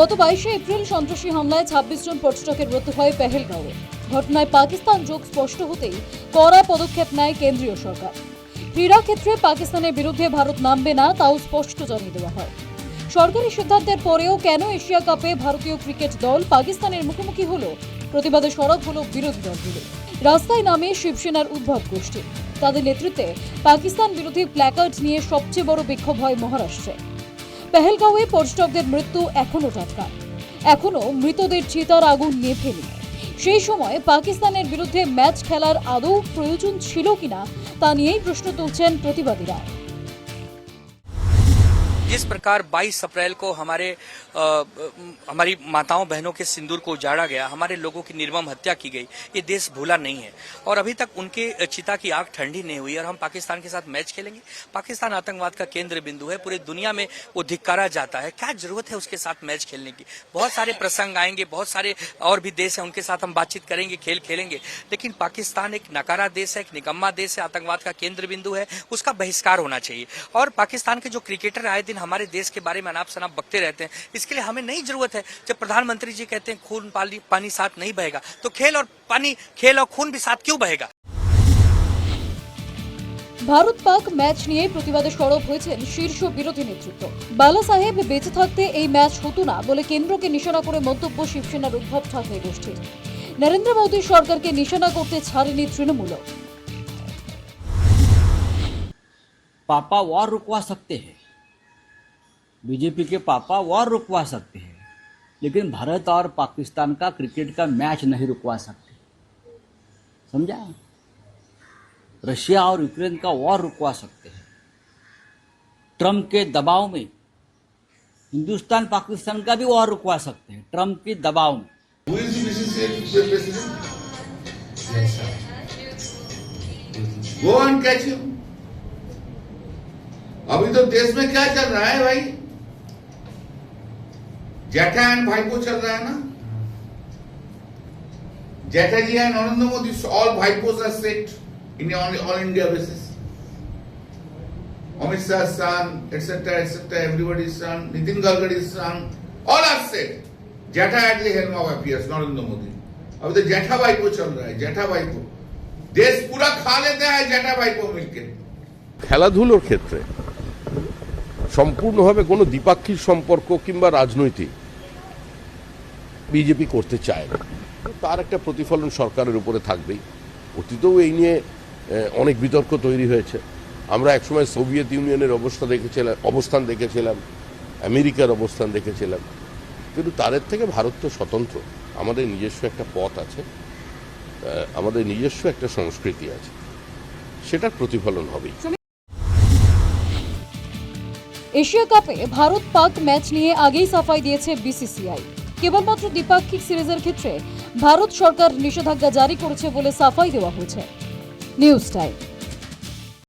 গত বাইশে এপ্রিল সন্ত্রাসী হামলায় ছাব্বিশ জন পর্যটকের মৃত্যু হয় পেহেলগাঁওয়ে। ঘটনায় পাকিস্তান যোগ স্পষ্ট হতেই কড়া পদক্ষেপ নেয় কেন্দ্রীয় সরকার। ক্রীড়া ক্ষেত্রে পাকিস্তানের বিরুদ্ধে ভারত নামবে না তাও স্পষ্ট জানিয়ে দেওয়া হয়। সরকারি সিদ্ধান্তের পরেও কেন এশিয়া কাপে ভারতীয় ক্রিকেট দল পাকিস্তানের মুখোমুখি হলো প্রতিবাদে সরব হলো বিরোধী দলগুলো। রাস্তায় নামে শিবসেনার উদ্ভব গোষ্ঠী। তাদের নেতৃত্বে পাকিস্তান বিরোধী প্ল্যাকার্ড নিয়ে সবচেয়ে বড় বিক্ষোভ হয় মহারাষ্ট্রে। পেহেলগাঁওয়ে পর্যটকদের মৃত্যু এখনও টাটকা। এখনও মৃতদের চিতার আগুন নেভেনি সেই সময় পাকিস্তানের বিরুদ্ধে ম্যাচ খেলার আদৌ প্রয়োজন ছিল কিনা তা নিয়েই প্রশ্ন তুলছেন প্রতিবাদীরা। जिस प्रकार 22 अप्रैल को हमारे अ, हमारी माताओं बहनों के सिंदूर को उजाड़ा गया हमारे लोगों की निर्मम हत्या की गई ये देश भूला नहीं है। और अभी तक उनके चिता की आग ठंडी नहीं हुई और हम पाकिस्तान के साथ मैच खेलेंगे। पाकिस्तान आतंकवाद का केंद्र बिंदु है पूरी दुनिया में वो धिक्कारा जाता है। क्या ज़रूरत है उसके साथ मैच खेलने की? बहुत सारे प्रसंग आएँगे बहुत सारे और भी देश हैं उनके साथ हम बातचीत करेंगे खेल खेलेंगे। लेकिन पाकिस्तान एक नकारा देश है एक निकम्मा देश है आतंकवाद का केंद्र बिंदु है उसका बहिष्कार होना चाहिए। और पाकिस्तान के जो क्रिकेटर आए दिन हमारे देश के बारे में अनाप शनाप बकते रहते हैं इसके लिए हमें नहीं जरूरत है जब प्रधानमंत्री जी कहते हैं खून पानी पानी साथ नहीं बहेगा तो खेल और पानी खेल और खून भी साथ क्यों बहेगा ভারত পাক ম্যাচ নিয়ে প্রতিবাদে সরব হয়েছেন শীর্ষ বিরোধী নেতৃত্ব বালা সাহেব বেঁচে থাকতে এই ম্যাচ হতো না বলে কেন্দ্রকে নিশানা করে মন্তব্য শিবসেনার উদ্ভব ঠাকরে গোষ্ঠীর নরেন্দ্র মোদী সরকারকে নিশানা করতে ছাড়েনি তৃণমূলও पापा वॉर रुकवा सकते हैं बीजेपी के पापा वॉर रुकवा सकते हैं, लेकिन भारत और पाकिस्तान का क्रिकेट का मैच नहीं रुकवा सकते। समझा? रशिया और यूक्रेन का वॉर रुकवा सकते हैं। ट्रंप के दबाव में हिंदुस्तान, पाकिस्तान का भी वॉर रुकवा सकते हैं ट्रंप के दबाव में. अभी तो देश में क्या चल रहा है भाई? जेठा एंड भाईपो चल रहा है ना जेठा जी and Narendra Modi all भाईपोस are set in all, all India basis. Amit Shah's son, etc., etc., everybody's son, Nitin Gadkari's son, all are set. Jetha at the helm of affairs Narendra Modi अभी तो जेठा भाईपो चल रहा है जेठा भाईपो देश पूरा खा लेते हैं जेठा भाईपो मिलके খেলাধুলোর ক্ষেত্রে সম্পূর্ণভাবে কোনো দ্বিপাক্ষিক সম্পর্ক কিংবা রাজনৈতিক বিজেপি করতে চায় না। তার একটা প্রতিফলন সরকারের উপরে থাকবেই। অতীতেও এই নিয়ে অনেক বিতর্ক তৈরি হয়েছে। আমরা একসময় সোভিয়েত ইউনিয়নের অবস্থা দেখেছিলাম, অবস্থান দেখেছিলাম, আমেরিকার অবস্থান দেখেছিলাম। কিন্তু তাদের থেকে ভারত তো স্বতন্ত্র। আমাদের নিজস্ব একটা পথ আছে আমাদের নিজস্ব একটা সংস্কৃতি আছে। সেটার প্রতিফলন হবেই। এশিয়া কাপে ভারত পাক ম্যাচ নিয়ে আগেই সাফাই দিয়েছে বিসিসিআই। কেবলমাত্র দ্বিপাক্ষিক সিরিজের ক্ষেত্রে ভারত সরকার নিষেধাজ্ঞা জারি করেছে বলে সাফাই দেওয়া হয়েছে। News time.